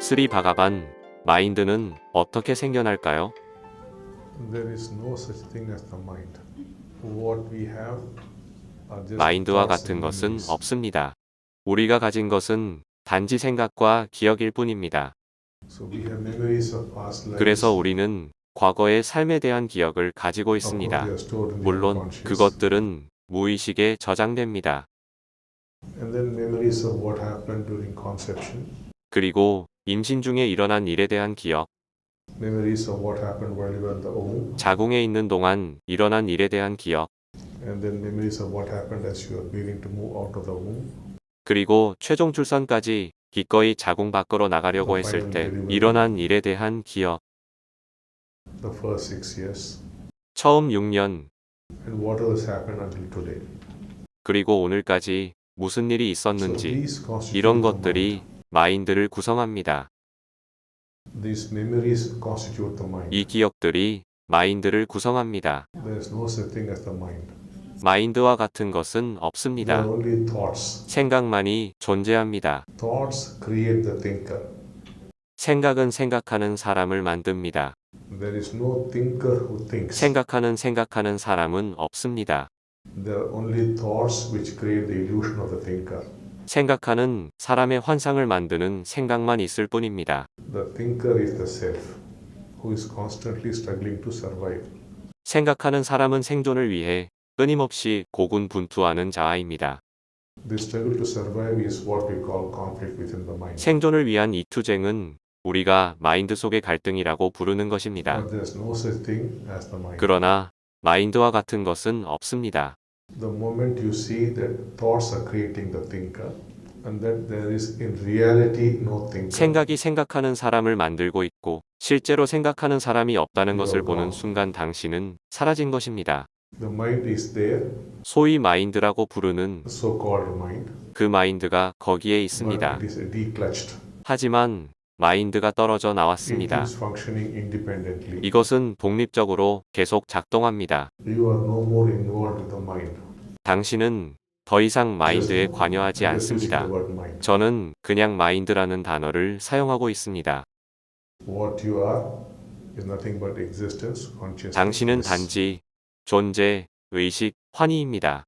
스리 바가반 마인드는 어떻게 생겨날까요? There is no such thing as the mind. What we have are just 마인드와 같은 것은. 없습니다. 우리가 가진 것은 단지 생각과 기억일 뿐입니다. 그래서 우리는 과거의 삶에 대한 기억을 가지고 있습니다. 물론. 그것들은 무의식에 저장됩니다. 그리고 임신 중에 일어난 일에 대한 기억, Memories of what happened while you were in the womb. 자궁에 있는 동안 일어난 일에 대한 기억, And then memories of what happened as you are beginning to move out of the womb. 그리고 최종 출산까지 기꺼이 자궁 밖으로 나가려고 했을 때 일어난 일에 대한 기억, The first six years. 처음 6년, And what else happened until today. 그리고 오늘까지 무슨 일이 있었는지 이런 것들이. 마인드를 구성합니다. 이 기억들이 마인드를 구성합니다. There is no such thing as the mind. 마인드와 같은 것은 There 없습니다. 생각만이 존재합니다. 생각은 생각하는 사람을 만듭니다. 생각하는 생각하는 사람은 없습니다. 생각하는 사람의 환상을 만드는 생각만 있을 뿐입니다. The thinker is the self, who is constantly struggling to survive. 생각하는 사람은 생존을 위해 끊임없이 고군분투하는 자아입니다. 생존을 위한 이 투쟁은 우리가 마인드 속의 갈등이라고 부르는 것입니다. 그러나 마인드와 같은 것은 없습니다. The moment you see that thoughts are creating the thinker, and that there is in reality no thinker, 생각이 생각하는 사람을 만들고 있고 실제로 생각하는 사람이 없다는 것을 보는 순간 당신은 사라진 것입니다. the mind is there, 소위 마인드라고 부르는 so-called mind, 그 마인드가 거기에 but 있습니다. it is declutched. 하지만 마인드가 떨어져 It 나왔습니다. is functioning independently. 이것은 독립적으로 계속 작동합니다. You are no more involved with the mind. 당신은 더 이상 마인드에 관여하지 않습니다. 저는 그냥 마인드라는 단어를 사용하고 있습니다. 당신은 단지 존재, 의식, 환희입니다.